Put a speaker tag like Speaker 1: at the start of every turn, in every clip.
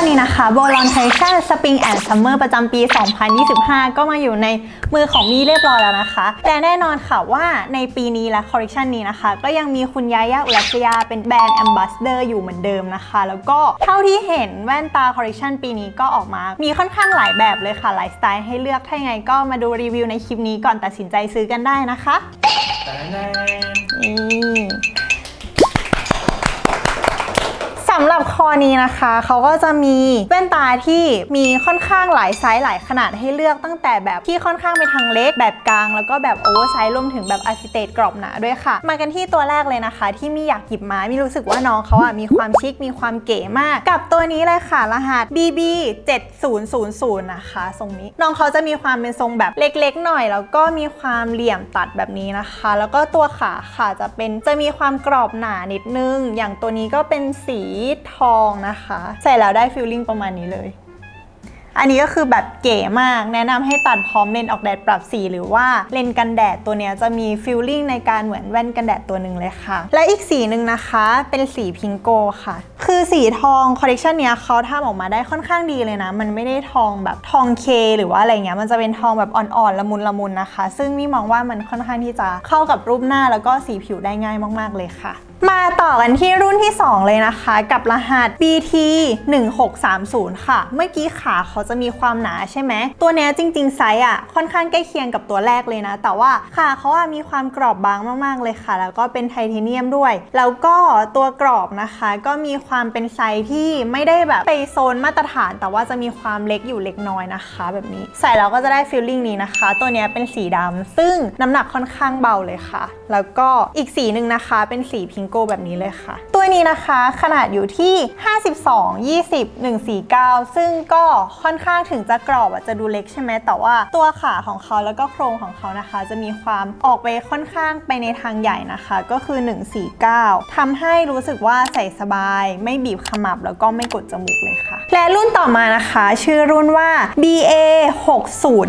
Speaker 1: อนนี้นะคะโบลอนไทชั่นสปริงแอนด์ซัมเมอร์ประจำปี 2025 ก็มาอยู่ในมือของมี่เรียบร้อยแล้วนะคะ แต่แน่นอนค่ะว่าในปีนี้และคอลเลคชันนี้นะคะ ก็ยังมีคุณยายาอุรัสยาเป็นแบรนด์แอมบาสเดอร์อยู่เหมือนเดิมนะคะ แล้วก็เท่าที่เห็นแว่นตาคอลเลคชันปีนี้ก็ออกมา มีค่อนข้างหลายแบบเลยค่ะหลายสไตล์ให้เลือกถ้ายังไงก็มาดูรีวิวในคลิปนี้ก่อนตัดสินใจซื้อกันได้นะคะ
Speaker 2: แต่แน่ำ
Speaker 1: หรับคอนี้นะคะ เขาก็จะมีแว่นตาที่มีค่อนข้างหลายไซส์หลายขนาดให้เลือกตั้งแต่แบบที่ค่อนข้างไปทางเล็กแบบกลาง แล้วก็แบบโอเวอร์ไซส์รวมถึงแบบอาร์ติเตตกรอบหนาด้วยค่ะ มากันที่ตัวแรกเลยนะคะ ที่มีอยากหยิบมามีรู้สึกว่าน้องเขาอะมีความชิคมีความเก๋มาก กับตัวนี้เลยค่ะ รหัส BB 7000นะคะทรงนี้น้องเขาจะมีความเป็นทรงแบบเล็กๆ หน่อย แล้วก็มีความเหลี่ยมตัดแบบนี้นะคะ แล้วก็ตัวขาค่ะจะเป็นจะมีความกรอบหนานิดนึง อย่างตัวนี้ก็เป็นสีทองนะคะ ใส่แล้วได้ฟิลลิ่งประมาณนี้เลย อันนี้ก็คือแบบเก๋มาก แนะนำให้ตัดพร้อมเลนส์ออกแดดปรับสี หรือว่าเลนส์กันแดดตัวเนี้ยจะมีฟิลลิ่งในการเหมือนแว่นกันแดดตัวหนึ่งเลยค่ะ และอีกสีหนึ่งนะคะเป็นสีพิงโกค่ะ คือสีทองคอลเลคชันเนี้ยเขาทำออกมาได้ค่อนข้างดีเลยนะ มันไม่ได้ทองแบบทองเค หรือว่าอะไรเงี้ยมันจะเป็นทองแบบอ่อนๆละมุนละมุนนะคะ ซึ่งมี่มองว่ามันค่อนข้างที่จะเข้ากับรูปหน้าแล้วก็สีผิวได้ง่ายมาก ๆเลยค่ะ มาต่อกันที่รุ่นที่ 2 เลยนะคะ กับรหัส BT 1630 ค่ะ เมื่อกี้ขาเขาจะมีความหนาใช่ไหม ตัวเนี้ยจริง ๆ ไซส์อะค่อนข้างใกล้เคียงกับตัวแรกเลยนะ แต่ว่าขาเขาอะมีความกรอบบางมากๆเลยค่ะ แล้วก็เป็นไทเทเนียมด้วย แล้วก็ตัวกรอบนะคะ ก็มีความเป็นไซส์ที่ไม่ได้แบบไปโซนมาตรฐาน แต่ว่าจะมีความเล็กอยู่เล็กน้อยนะคะ แบบนี้ใส่แล้วก็จะได้ฟีลลิ่งนี้นะคะ ตัวเนี้ยเป็นสีดำซึ่งน้ำหนักค่อนข้างเบาเลยค่ะ แล้วก็อีกสีหนึ่งนะคะเป็นสีพิงโก้แบบนี้เลยค่ะ ตัวนี้นะคะขนาดอยู่ที่ 52 20 149 ซึ่งก็ค่อนข้างถึงจะกรอบอะจะดูเล็กใช่ไหมแต่ว่าตัวขาของเขาแล้วก็โครงของเขานะคะ จะมีความออกไปค่อนข้างไปในทางใหญ่นะคะ ก็คือ 149ทำให้รู้สึกว่าใส่สบาย ไม่บีบขมับแล้วก็ไม่กดจมูกเลยค่ะ และรุ่นต่อมานะคะ ชื่อรุ่นว่า BA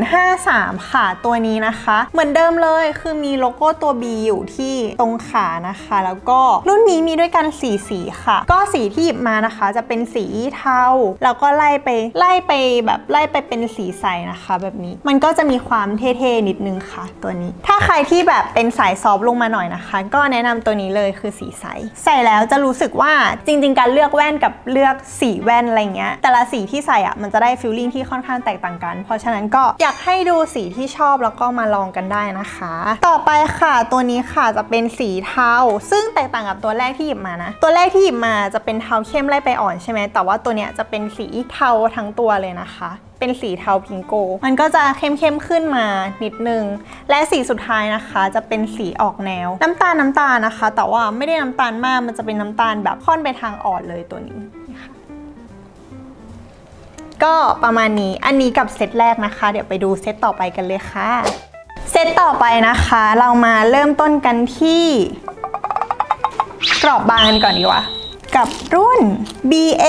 Speaker 1: 6053ค่ะตัวนี้นะคะ เหมือนเดิมเลยคือมีโลโก้ตัว B อยู่ที่ตรงขานะคะ แล้วก็รุ่นนี้มีด้วยกันสีสีค่ะ ก็สีที่หยิบมานะคะ จะเป็นสีเทาแล้วก็ไล่ไปไล่ไปแบบไล่ไปเป็นสีใสนะคะ แบบนี้มันก็จะมีความเท่ๆนิดนึงค่ะ ตัวนี้ ถ้าใครที่แบบเป็นสายซอฟลงมาหน่อยนะคะ ก็แนะนำตัวนี้เลยคือสีใส ใส่แล้วจะรู้สึกว่าจริง ๆ การเลือกแว่นกับเลือกสีแว่นอะไรเงี้ยแต่ละสีที่ใส่อะมันจะได้ฟิลลิ่งที่ค่อนข้างแตกต่างกัน เพราะฉะนั้นก็อยากให้ดูสีที่ชอบแล้วก็มาลองกันได้นะคะ ต่อไปค่ะตัวนี้ค่ะจะเป็นสีเทาซึ่งแตกต่างกับตัวแรกที่หยิบมานะตัวแรกที่หยิบมาจะเป็นเทาเข้มไล่ไปอ่อนใช่ไหมแต่ว่าตัวเนี้ยจะเป็นสีเทาทั้งตัวเลยนะคะ เป็นสีเทาพิงโก มันก็จะเข้มๆขึ้นมานิดนึง และสีสุดท้ายนะคะ จะเป็นสีออกแนว น้ำตาลน้ำตาลนะคะ แต่ว่าไม่ได้น้ำตาลมากมันจะเป็นน้ำตาลแบบค่อนไปทางอ่อนเลยตัวนี้นะคะก็ประมาณนี้ อันนี้กับเซตแรกนะคะ เดี๋ยวไปดูเซตต่อไปกันเลยค่ะ เซตต่อไปนะคะ เรามาเริ่มต้นกันที่ กรอบบางกันก่อนดีกว่า กับรุ่น BA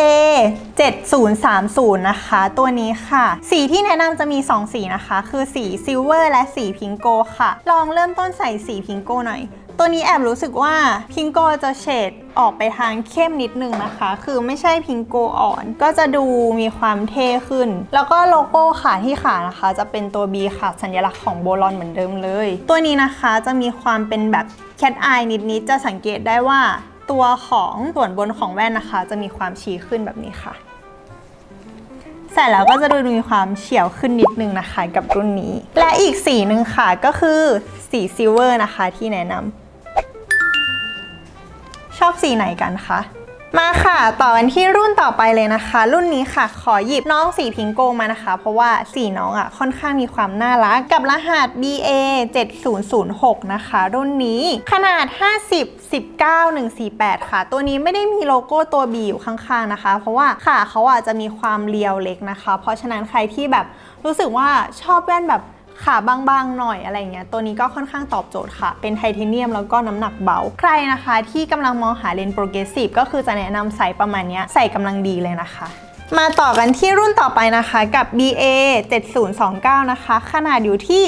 Speaker 1: 7030 นะคะ ตัวนี้ค่ะ สีที่แนะนำจะมี 2 สีนะคะ คือสีซิลเวอร์และสีพิงโกค่ะ ลองเริ่มต้นใส่สีพิงโกหน่อย ตัวนี้แอบรู้สึกว่าพิงโกจะเฉดออกไปทางเข้มนิดนึงนะคะ คือไม่ใช่พิงโกอ่อน ก็จะดูมีความเท่ขึ้น แล้วก็โลโก้ขาที่ขานะคะ จะเป็นตัว B ค่ะ สัญลักษณ์ของโบลอนเหมือนเดิมเลย ตัวนี้นะคะจะมีความเป็นแบบแคทอายนิดๆ จะสังเกตได้ว่า ตัวของส่วนบนของแว่นนะคะ จะมีความชี้ขึ้นแบบนี้ค่ะ ใส่แล้วก็จะดูมีความเฉียวขึ้นนิดนึงนะคะ กับรุ่นนี้ และอีกสีหนึ่งค่ะก็คือสีซิลเวอร์นะคะที่แนะนำ ชอบสีไหนกันคะ มาค่ะ ต่อกันที่รุ่นต่อไปเลยนะคะ รุ่นนี้ค่ะ ขอหยิบน้องสีพิงโกมานะคะ เพราะว่าสีน้องอะค่อนข้างมีความน่ารักกับรหัส BA 7006นะคะ รุ่นนี้ขนาด 50 19 148 ค่ะ ตัวนี้ไม่ได้มีโลโก้ตัว B อยู่ข้างๆนะคะ เพราะว่าขาเขาอะจะมีความเรียวเล็กนะคะ เพราะฉะนั้นใครที่แบบรู้สึกว่าชอบแว่นแบบ ขาบางๆหน่อยอะไรเงี้ยตัวนี้ก็ค่อนข้างตอบโจทย์ค่ะ เป็นไทเทเนียมแล้วก็น้ำหนักเบา ใครนะคะที่กำลังมองหาเลนส์โปรเกรสซีฟก็คือจะแนะนำใส่ประมาณนี้ใส่กำลังดีเลยนะคะ มาต่อกันที่รุ่นต่อไปนะคะกับ BA 7029 นะคะ ขนาดอยู่ที่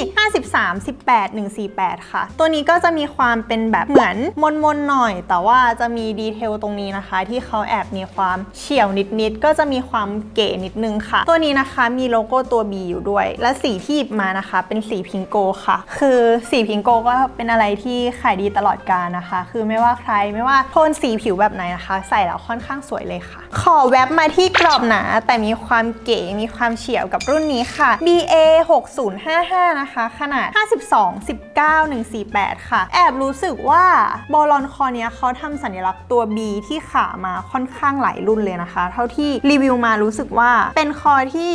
Speaker 1: 53 18 148 ค่ะ ตัวนี้ก็จะมีความเป็นแบบเหมือนมนๆหน่อย แต่ว่าจะมีดีเทลตรงนี้นะคะ ที่เขาแอบมีความเฉียวนิดๆ ก็จะมีความเก๋นิดนึงค่ะ ตัวนี้นะคะมีโลโก้ตัว B อยู่ด้วย และสีที่หยิบมานะคะ เป็นสีพิงโกค่ะ คือสีพิงโกก็เป็นอะไรที่ขายดีตลอดกาลนะคะ คือไม่ว่าใครไม่ว่าโทนสีผิวแบบไหนนะคะ ใส่แล้วค่อนข้างสวยเลยค่ะ ขอแวบมาที่กรอบหนาแต่มีความเก๋มีความเฉียวกับรุ่นนี้ค่ะ BA 6055นะคะ ขนาด 52 19 148 ค่ะ แอบรู้สึกว่าบอลอนคอเนี้ยเขาทำสัญลักษณ์ตัว B ที่ขามาค่อนข้างหลายรุ่นเลยนะคะ เท่าที่รีวิวมารู้สึกว่าเป็นคอที่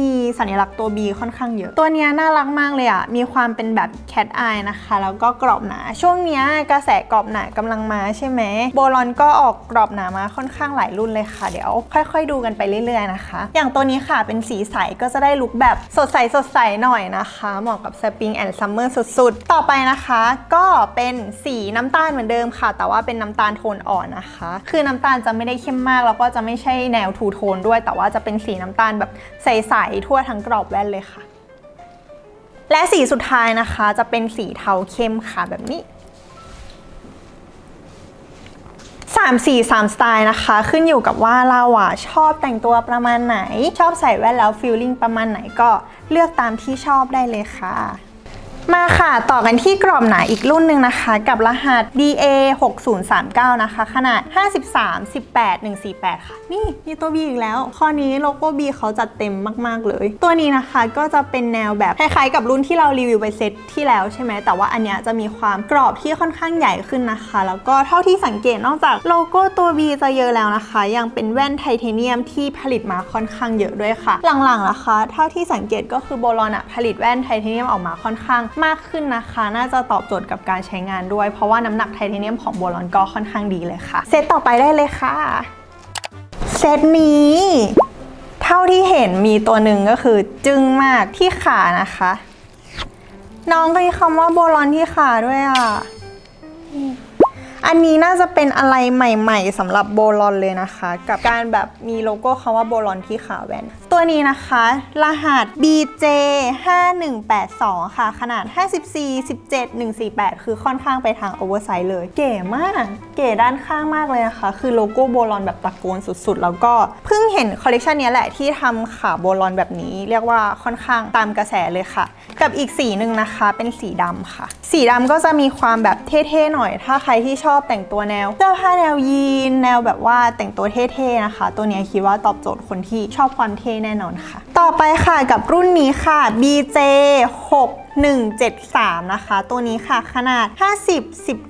Speaker 1: มีสัญลักษณ์ตัว B ค่อนข้างเยอะ ตัวเนี้ยน่ารักมากเลยอะมีความเป็นแบบ cat eye นะคะ แล้วก็กรอบหนา ช่วงเนี้ยกระแสกรอบหนากำลังมาใช่ไหม โบลอนก็ออกกรอบหนามาค่อนข้างหลายรุ่นเลยค่ะ เดี๋ยวค่อย ๆ ดูกันไปเรื่อยๆนะคะ อย่างตัวนี้ค่ะเป็นสีใสก็จะได้ลุคแบบสดใสสดใสหน่อยนะคะ เหมาะกับ Spring and Summer สุดๆ ต่อไปนะคะ ก็เป็นสีน้ำตาลเหมือนเดิมค่ะ แต่ว่าเป็นน้ำตาลโทนอ่อนนะคะ คือน้ำตาลจะไม่ได้เข้มมากแล้วก็จะไม่ใช่แนวทูโทนด้วย แต่ว่าจะเป็นสีน้ำตาลแบบใสๆทั่วทั้งกรอบแว่นเลยค่ะ และสีสุดท้ายนะคะจะเป็นสีเทาเข้มค่ะแบบนี้3สี3สไตล์นะคะ ขึ้นอยู่กับว่าเราอะชอบแต่งตัวประมาณไหน ชอบใส่แว่นแล้วฟิลลิ่งประมาณไหนก็เลือกตามที่ชอบได้เลยค่ะ มาค่ะต่อกันที่กรอบหนาอีกรุ่นหนึ่งนะคะ กับรหัส DA 6039นะคะ ขนาด 53 18 148 ค่ะ นี่มีตัว B อีกแล้ว ข้อนี้โลโก้ B เขาจัดเต็มมาก ๆ เลย ตัวนี้นะคะก็จะเป็นแนวแบบคล้ายๆกับรุ่นที่เรารีวิวไปเซตที่แล้วใช่ไหม แต่ว่าอันเนี้ยจะมีความกรอบที่ค่อนข้างใหญ่ขึ้นนะคะ แล้วก็เท่าที่สังเกตนอกจากโลโก้ตัว B จะเยอะแล้วนะคะ ยังเป็นแว่นไทเทเนียมที่ผลิตมาค่อนข้างเยอะด้วยค่ะ หลังๆนะคะ เท่าที่สังเกตก็คือโบลอนอะผลิตแว่นไทเทเนียมออกมาค่อนข้างมากขึ้นนะคะ น่าจะตอบโจทย์กับการใช้งานด้วย เพราะว่าน้ำหนักไทเทเนียมของโบลอนก็ค่อนข้างดีเลยค่ะ เซตต่อไปได้เลยค่ะ เซตนี้เท่าที่เห็นมีตัวหนึ่งก็คือจึ้งมากที่ขานะคะ น้องก็มีคำว่าโบลอนที่ขาด้วยอะอันนี้น่าจะเป็นอะไรใหม่ ๆสำหรับโบลอนเลยนะคะ กับการแบบมีโลโก้คำว่าโบลอนที่ขาแว่น ตัวนี้นะคะ รหัส BJ 5182 ค่ะ ขนาด 54 17 148 คือค่อนข้างไปทางโอเวอร์ไซส์เลย เก๋มาก เก๋ด้านข้างมากเลยนะคะ คือโลโก้โบลอนแบบตะโกนสุดๆ แล้วก็เพิ่งเห็นคอลเลคชันนี้แหละที่ทำขาโบลอนแบบนี้ เรียกว่าค่อนข้างตามกระแสเลยค่ะ กับอีกสีหนึ่งนะคะเป็นสีดำค่ะ สีดำก็จะมีความแบบเท่ๆหน่อย ถ้าใครที่ชอบแต่งตัวแนวเสื้อผ้าแนวยีน แนวแบบว่าแต่งตัวเท่ๆนะคะ ตัวนี้คิดว่าตอบโจทย์คนที่ชอบความเท่แน่นอนค่ะ ต่อไปค่ะกับรุ่นนี้ค่ะ BJ 6173 นะคะ ตัวนี้ค่ะขนาด 50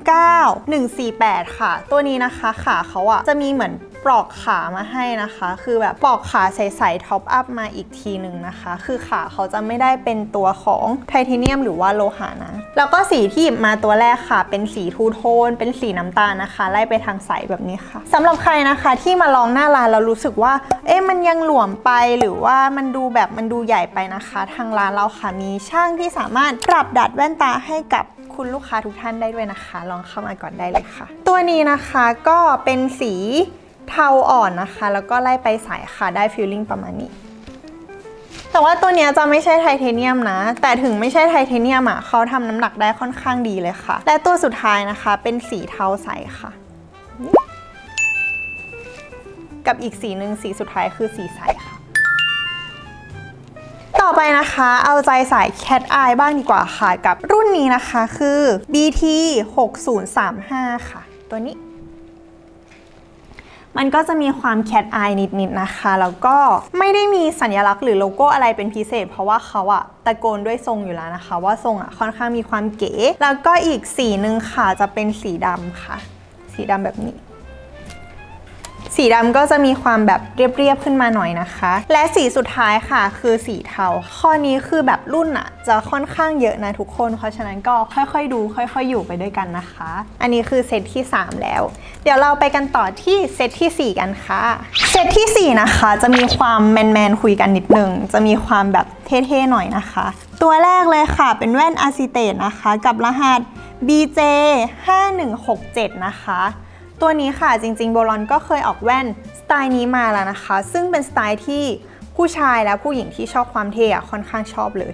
Speaker 1: 19 148 ค่ะ ตัวนี้นะคะขาเขาอะจะมีเหมือนปลอกขามาให้นะคะ คือแบบปลอกขาใสๆท็อปอัพมาอีกทีหนึ่งนะคะ คือขาเขาจะไม่ได้เป็นตัวของไทเทเนียมหรือว่าโลหะนะ แล้วก็สีที่หยิบมาตัวแรกค่ะ เป็นสีทูโทน เป็นสีน้ำตาลนะคะ ไล่ไปทางใสแบบนี้ค่ะสำหรับใครนะคะที่มาลองหน้าร้านแล้วรู้สึกว่า เอ๊ะมันยังหลวมไปหรือว่ามันดูแบบมันดูใหญ่ไปนะคะ ทางร้านเราค่ะมีช่างที่สามารถปรับดัดแว่นตาให้กับคุณลูกค้าทุกท่านได้ด้วยนะคะ ลองเข้ามาก่อนได้เลยค่ะ ตัวนี้นะคะก็เป็นสีเทาอ่อนนะคะ แล้วก็ไล่ไปสายค่ะได้ฟิลลิ่งประมาณนี้ แต่ว่าตัวเนี้ยจะไม่ใช่ไทเทเนียมนะ แต่ถึงไม่ใช่ไทเทเนียมอะเขาทำน้ำหนักได้ค่อนข้างดีเลยค่ะ และตัวสุดท้ายนะคะเป็นสีเทาใสค่ะ กับอีกสีหนึ่งสีสุดท้ายคือสีใสค่ะต่อไปนะคะ เอาใจสาย Cat Eye บ้างดีกว่าค่ะ กับรุ่นนี้นะคะคือ BT 6035ค่ะ ตัวนี้ มันก็จะมีความแคทอายนิดๆนะคะ แล้วก็ไม่ได้มีสัญลักษณ์หรือโลโก้อะไรเป็นพิเศษ เพราะว่าเขาอะตะโกนด้วยทรงอยู่แล้วนะคะ ว่าทรงอะค่อนข้างมีความเก๋ แล้วก็อีกสีหนึ่งค่ะจะเป็นสีดำค่ะ สีดำแบบนี้ สีดำก็จะมีความแบบเรียบๆขึ้นมาหน่อยนะคะ และสีสุดท้ายค่ะคือสีเทา ข้อนี้คือแบบรุ่นอะจะค่อนข้างเยอะนะทุกคน เพราะฉะนั้นก็ค่อยๆดู ค่อยๆอยู่ไปด้วยกันนะคะ อันนี้คือเซตที่ 3 แล้ว เดี๋ยวเราไปกันต่อที่เซตที่ 4 กันค่ะ เซตที่ 4 นะคะ จะมีความแมนๆคุยกันนิดนึง จะมีความแบบเท่ๆหน่อยนะคะ ตัวแรกเลยค่ะเป็นแว่นอาซิเตตนะคะ กับรหัส BJ 5167นะคะ ตัวนี้ค่ะจริงๆโบลอนก็เคยออกแว่นสไตล์นี้มาแล้วนะคะ ซึ่งเป็นสไตล์ที่ผู้ชายและผู้หญิงที่ชอบความเท่ค่อนข้างชอบเลย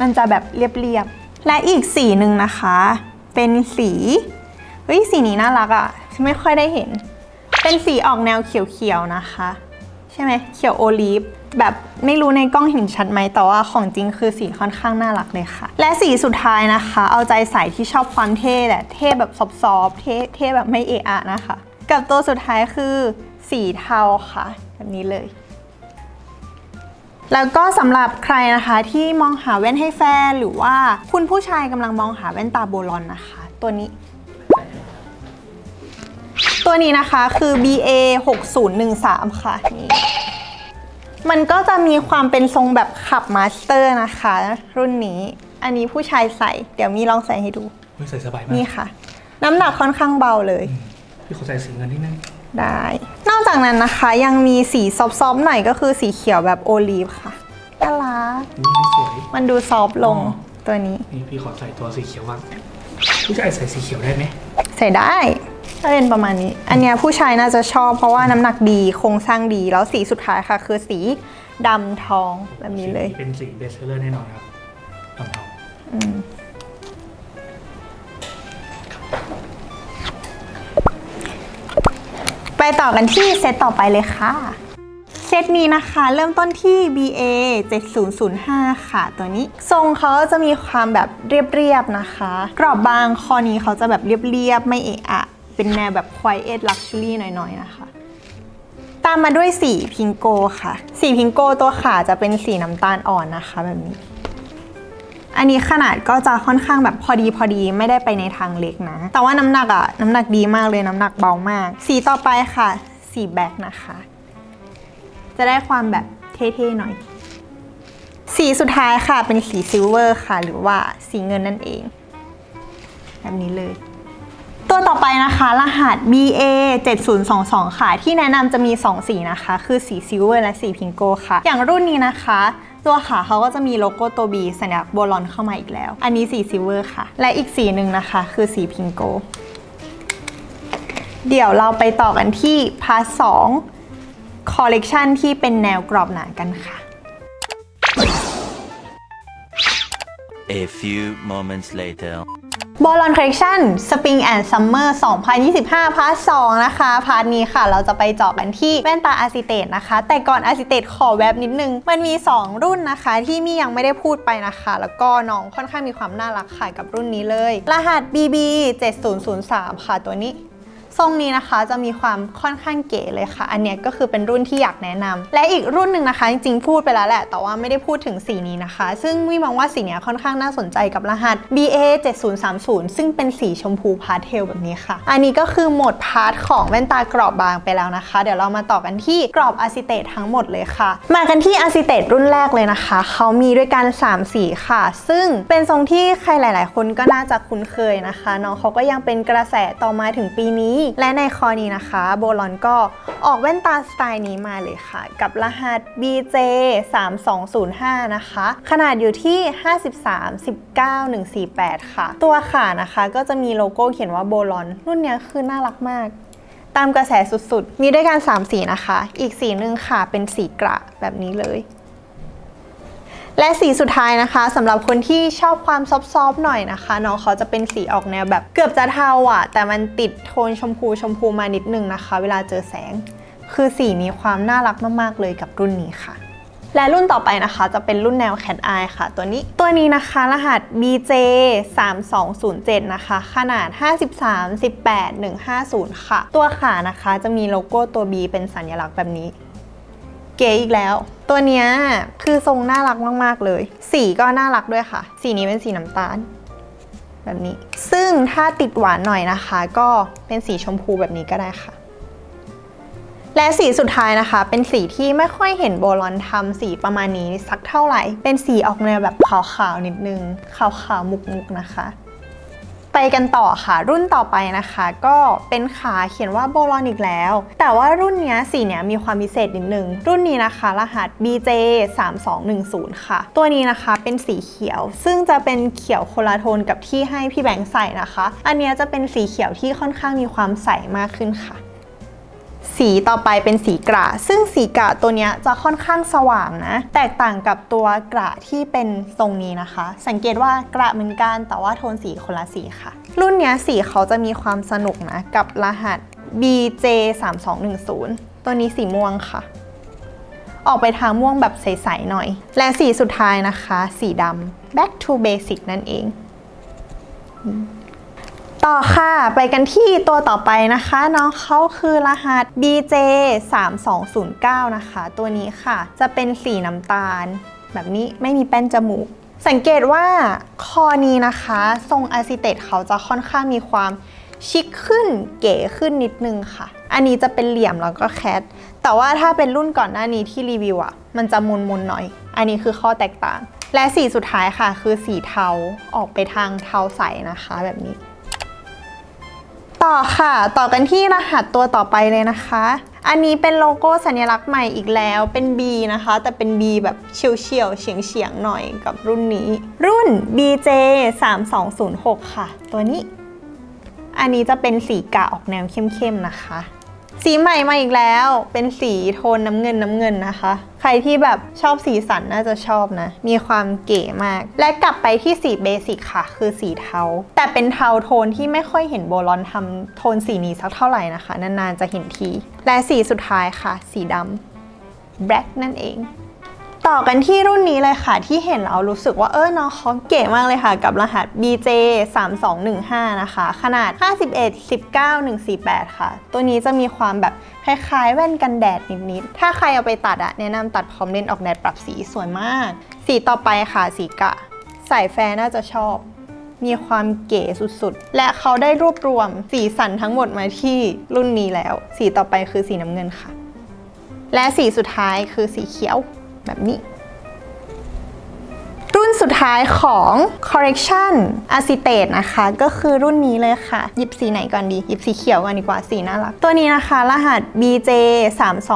Speaker 1: มันจะแบบเรียบๆ และอีกสีหนึ่งนะคะ เป็นสีเฮ้ยสีนี้น่ารักอะ่ะไม่ค่อยได้เห็น เป็นสีออกแนวเขียวๆนะคะ ใช่ไหมเขียวโอลีฟ แบบไม่รู้ในกล้องเห็นชัดไหมแต่ว่าของจริงคือสีค่อนข้างน่ารักเลยค่ะ และสีสุดท้ายนะคะ เอาใจใส่ที่ชอบความเท่แหละเท่แบบซอฟๆเท่เท่แบบไม่เอะอะนะคะ กับตัวสุดท้ายคือสีเทาค่ะ แบบนี้เลยแล้วก็สำหรับใครนะคะที่มองหาแว่นให้แฟนหรือว่าคุณผู้ชายกำลังมองหาแว่นตาโบลอนนะคะ ตัวนี้ ตัวนี้นะคะคือ BA 6013 ค่ะนี่ มันก็จะมีความเป็นทรงแบบขับมาสเตอร์นะคะ รุ่นนี้ อันนี้ผู้ชายใส่ เดี๋ยวมีลองใส่ให้ดู
Speaker 2: เฮ้ยใส่สบายมาก
Speaker 1: นี่ค่ะ น้ำหนักค่อนข้างเบาเลย
Speaker 2: พี่ขอใส่สีเงินนิดนึง
Speaker 1: ได้ นอกจากนั้นนะคะยังมีสีซอฟต์ๆหน่อยก็คือสีเขียวแบบโอลีฟค่ะน่ารัก
Speaker 2: อุ้ยนี่สวย
Speaker 1: มันดูซอฟต์ลง
Speaker 2: อ๋อ
Speaker 1: ตัวนี้
Speaker 2: นี่พี่ขอใส่ตัวสีเขียวบ้างพี่จะใส่สีเขียวได้ไหม
Speaker 1: ใส่ได้ ถ้าเป็นประมาณนี้ อันเนี้ยผู้ชายน่าจะชอบเพราะว่าน้ำหนักดีโครงสร้างดีแล้วสีสุดท้ายค่ะ คือสีดำทองแบบนี้เลย
Speaker 2: สีเป็นสีเบสเซอร์แน่นอนครับทองทอง
Speaker 1: ไปต่อกันที่เซตต่อไปเลยค่ะ เซตนี้นะคะ เริ่มต้นที่ BA 7005 ค่ะ ตัวนี้ ทรงเขาจะมีความแบบเรียบๆนะคะ กรอบบางคอนี้เขาจะแบบเรียบๆ ไม่เอะอะ เป็นแนวแบบ quiet luxury หน่อยๆนะคะ ตามมาด้วยสีพิงโกค่ะ สีพิงโกตัวขาจะเป็นสีน้ำตาลอ่อนนะคะแบบนี้ อันนี้ขนาดก็จะค่อนข้างแบบพอดีพอดีไม่ได้ไปในทางเล็กนะ แต่ว่าน้ำหนักอะน้ำหนักดีมากเลยน้ำหนักเบามาก สีต่อไปค่ะ สีแบ็คนะคะ จะได้ความแบบเท่ๆหน่อยสีสุดท้ายค่ะเป็นสีซิลเวอร์ค่ะ หรือว่าสีเงินนั่นเอง แบบนี้เลย ตัวต่อไปนะคะ รหัส BA 7022 ค่ะ ที่แนะนำจะมี 2 สีนะคะ คือสีซิลเวอร์และสีพิงโกค่ะ อย่างรุ่นนี้นะคะ ตัวขาเขาก็จะมีโลโก้ตัว B สัญลักษณ์โบลอนเข้ามาอีกแล้ว อันนี้สีซิลเวอร์ค่ะ และอีกสีหนึ่งนะคะ คือสีพิงโก เดี๋ยวเราไปต่อกันที่พาร์ท2คอลเลกชันที่เป็นแนวกรอบหนากันค่ะ
Speaker 3: A few moments later.
Speaker 1: บอลลอนคอลเลคชั่นสปริงแอนด์ซัมเมอร์2025 พาร์ท 2 นะคะ พาร์ทนี้ค่ะ เราจะไปเจาะกันที่แว่นตาอาซิเตตนะคะ แต่ก่อนอาซิเตตขอแวบนิดนึง มันมี 2 รุ่นนะคะ ที่มี่ยังไม่ได้พูดไปนะคะ แล้วก็น้องค่อนข้างมีความน่ารักค่ะกับรุ่นนี้เลย รหัส BB 7003 ค่ะตัวนี้ ทรงนี้นะคะจะมีความค่อนข้างเก๋เลยค่ะ อันเนี้ยก็คือเป็นรุ่นที่อยากแนะนำและอีกรุ่นหนึ่งนะคะ จริงๆพูดไปแล้วแหละ แต่ว่าไม่ได้พูดถึงสีนี้นะคะ ซึ่งวิมองว่าสีเนี้ยค่อนข้างน่าสนใจกับรหัส BA 7030ซึ่งเป็นสีชมพูพาสเทลแบบนี้ค่ะ อันนี้ก็คือโหมดพาร์ทของแว่นตากรอบบางไปแล้วนะคะ เดี๋ยวเรามาต่อกันที่กรอบอาซิเตตทั้งหมดเลยค่ะ มากันที่อาซิเตตรุ่นแรกเลยนะคะ เขามีด้วยกัน 3 สีค่ะ ซึ่งเป็นทรงที่ใครหลาย ๆ คนก็น่าจะคุ้นเคยนะคะน้องเขาก็ยังเป็นกระแสต่อมาถึงปีนี้และในคอนี้นะคะโบลอนก็ออกแว่นตาสไตล์นี้มาเลยค่ะ กับรหัส BJ 3205 นะคะ ขนาดอยู่ที่ 53 19 148 ค่ะ ตัวขานะคะก็จะมีโลโก้เขียนว่าโบลอน รุ่นนี้คือน่ารักมากตามกระแสสุดๆ มีด้วยกัน 3 สีนะคะ อีกสีหนึ่งค่ะเป็นสีกระแบบนี้เลย และสีสุดท้ายนะคะสำหรับคนที่ชอบความซอฟๆหน่อยนะคะน้องเขาจะเป็นสีออกแนวแบบเกือบจะเทาอะแต่มันติดโทนชมพูชมพูมานิดนึงนะคะ เวลาเจอแสง คือสีมีความน่ารักมากๆเลยกับรุ่นนี้ค่ะและรุ่นต่อไปนะคะจะเป็นรุ่นแนว Cat Eye ค่ะ ตัวนี้ตัวนี้นะคะรหัส BJ 3207นะคะ ขนาด 53 18 150 ค่ะ ตัวขานะคะจะมีโลโก้ตัว B เป็นสัญลักษณ์แบบนี้ เก๋อีกแล้ว ตัวเนี้ยคือทรงน่ารักมาก ๆ เลย สีก็น่ารักด้วยค่ะ สีนี้เป็นสีน้ำตาล แบบนี้ ซึ่งถ้าติดหวานหน่อยนะคะ ก็เป็นสีชมพูแบบนี้ก็ได้ค่ะ และสีสุดท้ายนะคะ เป็นสีที่ไม่ค่อยเห็นโบลอนทำสีประมาณนี้สักเท่าไหร่ เป็นสีออกแนวแบบขาวๆนิดนึงขาวๆมุกๆนะคะ ไปกันต่อค่ะ รุ่นต่อไปนะคะ ก็เป็นขาเขียนว่าโบลอนอีกแล้ว แต่ว่ารุ่นเนี้ยสีเนี้ยมีความพิเศษนิดนึง รุ่นนี้นะคะ รหัส BJ 3210ค่ะ ตัวนี้นะคะเป็นสีเขียว ซึ่งจะเป็นเขียวโคลาโทนกับที่ให้พี่แบงค์ใส่นะคะ อันเนี้ยจะเป็นสีเขียวที่ค่อนข้างมีความใสมากขึ้นค่ะ สีต่อไปเป็นสีกระซึ่งสีกระตัวนี้จะค่อนข้างสว่างนะ แตกต่างกับตัวกระที่เป็นทรงนี้นะคะ สังเกตว่ากระเหมือนกันแต่ว่าโทนสีคนละสีค่ะ รุ่นนี้สีเขาจะมีความสนุกนะ กับรหัส BJ 3 2 1 0 ตัวนี้สีม่วงค่ะ ออกไปทางม่วงแบบใส ๆ หน่อย และสีสุดท้ายนะคะ สีดำ back to basic นั่นเอง ต่อค่ะไปกันที่ตัวต่อไปนะคะ น้องเขาคือรหัส BJ 3209นะคะ ตัวนี้ค่ะ จะเป็นสีน้ำตาล แบบนี้ไม่มีแป้นจมูก สังเกตว่าคอนี้นะคะ ทรงอาซิเตตเขาจะค่อนข้างมีความชิคขึ้นเก๋ขึ้นนิดนึงค่ะ อันนี้จะเป็นเหลี่ยมแล้วก็แคท แต่ว่าถ้าเป็นรุ่นก่อนหน้านี้ที่รีวิวอะมันจะมุนๆหน่อย อันนี้คือข้อแตกต่าง และสีสุดท้ายค่ะ คือสีเทาออกไปทางเทาใสนะคะ แบบนี้ ต่อค่ะ ต่อกันที่รหัสตัวต่อไปเลยนะคะ อันนี้เป็นโลโก้สัญลักษณ์ใหม่อีกแล้ว เป็น B นะคะ แต่เป็น B แบบเฉียวเฉียวๆเฉียงเฉียงๆหน่อยกับรุ่นนี้ รุ่น BJ 3206ค่ะ ตัวนี้ อันนี้จะเป็นสีกะออกแนวเข้มๆนะคะ สีใหม่มาอีกแล้ว เป็นสีโทนน้ำเงินน้ำเงินนะคะ ใครที่แบบชอบสีสันน่าจะชอบนะ มีความเก๋มาก และกลับไปที่สีเบสิกค่ะ คือสีเทา แต่เป็นเทาโทนที่ไม่ค่อยเห็นโบลอนทำโทนสีนี้สักเท่าไหร่นะคะ นานๆจะเห็นที และสีสุดท้ายค่ะ สีดำ black นั่นเอง ต่อกันที่รุ่นนี้เลยค่ะ ที่เห็นแล้วรู้สึกว่าเออน้องเขาเก๋มากเลยค่ะ กับรหัส BJ 3215นะคะ ขนาด 51 19 148 ค่ะ ตัวนี้จะมีความแบบคล้ายๆแว่นกันแดดนิดๆ ถ้าใครเอาไปตัดอะแนะนำตัดพร้อมเลนส์ออกแดดปรับสีสวยมาก สีต่อไปค่ะสีกะ ใส่แฟร์น่าจะชอบ มีความเก๋สุดๆ และเขาได้รวบรวมสีสันทั้งหมดมาที่รุ่นนี้แล้ว สีต่อไปคือสีน้ำเงินค่ะ และสีสุดท้ายคือสีเขียว แบบนี้ รุ่นสุดท้ายของ correction acetate นะคะ ก็คือรุ่นนี้เลยค่ะ หยิบสีไหนก่อนดี หยิบสีเขียวก่อนดีกว่าสีน่ารัก ตัวนี้นะคะ รหัส BJ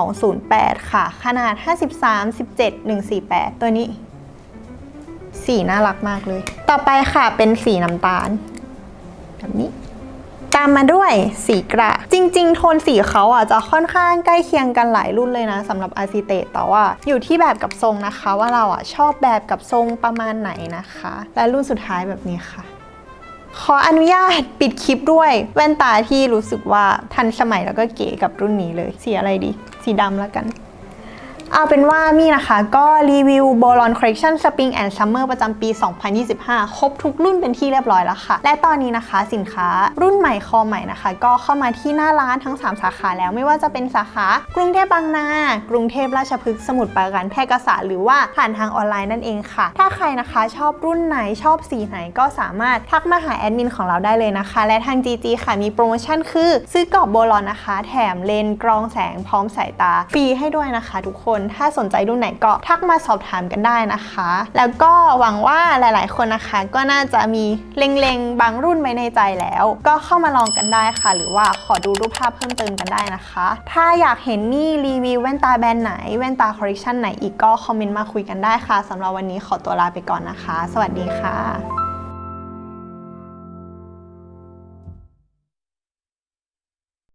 Speaker 1: 3208ค่ะ ขนาด 53 17 148 ตัวนี้ สีน่ารักมากเลย ต่อไปค่ะเป็นสีน้ำตาล แบบนี้ ตามมาด้วยสีกระจริง ๆ โทนสีเขาอะจะค่อนข้างใกล้เคียงกันหลายรุ่นเลยนะสำหรับอาซิเตตแต่ว่าอยู่ที่แบบกับทรงนะคะ ว่าเราอะชอบแบบกับทรงประมาณไหนนะคะ และรุ่นสุดท้ายแบบนี้ค่ะขออนุญาตปิดคลิปด้วย แว่นตาที่รู้สึกว่าทันสมัยแล้วก็เก๋กับรุ่นนี้เลย สีอะไรดี สีดำแล้วกัน เอาเป็นว่ามี่นะคะก็รีวิว b o l o n Collection Spring and Summer ประจำปี 2025 ครบทุกรุ่นเป็นที่เรียบร้อยแล้วค่ะ และตอนนี้นะคะสินค้ารุ่นใหม่คอใหม่นะคะ ก็เข้ามาที่หน้าร้านทั้ง 3 สาขาแล้วไม่ว่าจะเป็นสาขากรุงเทพบางนา กรุงเทพราชพฤกษ์สมุทรปราการแพร่กษาหรือว่าผ่านทางออนไลน์นั่นเองค่ะ ถ้าใครนะคะชอบรุ่นไหนชอบสีไหนก็สามารถทักมาหาแอดมินของเราได้เลยนะคะ และทาง GG ค่ะมีโปรโมชั่นคือ ซื้อกรอบโบลอนนะคะ แถมเลนส์กรองแสงพร้อมสายตาฟรีให้ด้วยนะคะ ทุกคนคนถ้าสนใจรุ่นไหนก็ทักมาสอบถามกันได้นะคะ แล้วก็หวังว่าหลาย ๆ คนนะคะ ก็น่าจะมีเล็งๆ บางรุ่นไว้ในใจแล้ว ก็เข้ามาลองกันได้ค่ะ หรือว่าขอดูรูปภาพเพิ่มเติมกันได้นะคะ ถ้าอยากเห็นนี่รีวิวแว่นตาแบรนด์ไหนแว่นตาคอลเลคชันไหนอีกก็คอมเมนต์มาคุยกันได้ค่ะสำหรับวันนี้ขอตัวลาไปก่อนนะคะ สวัสดีค่ะ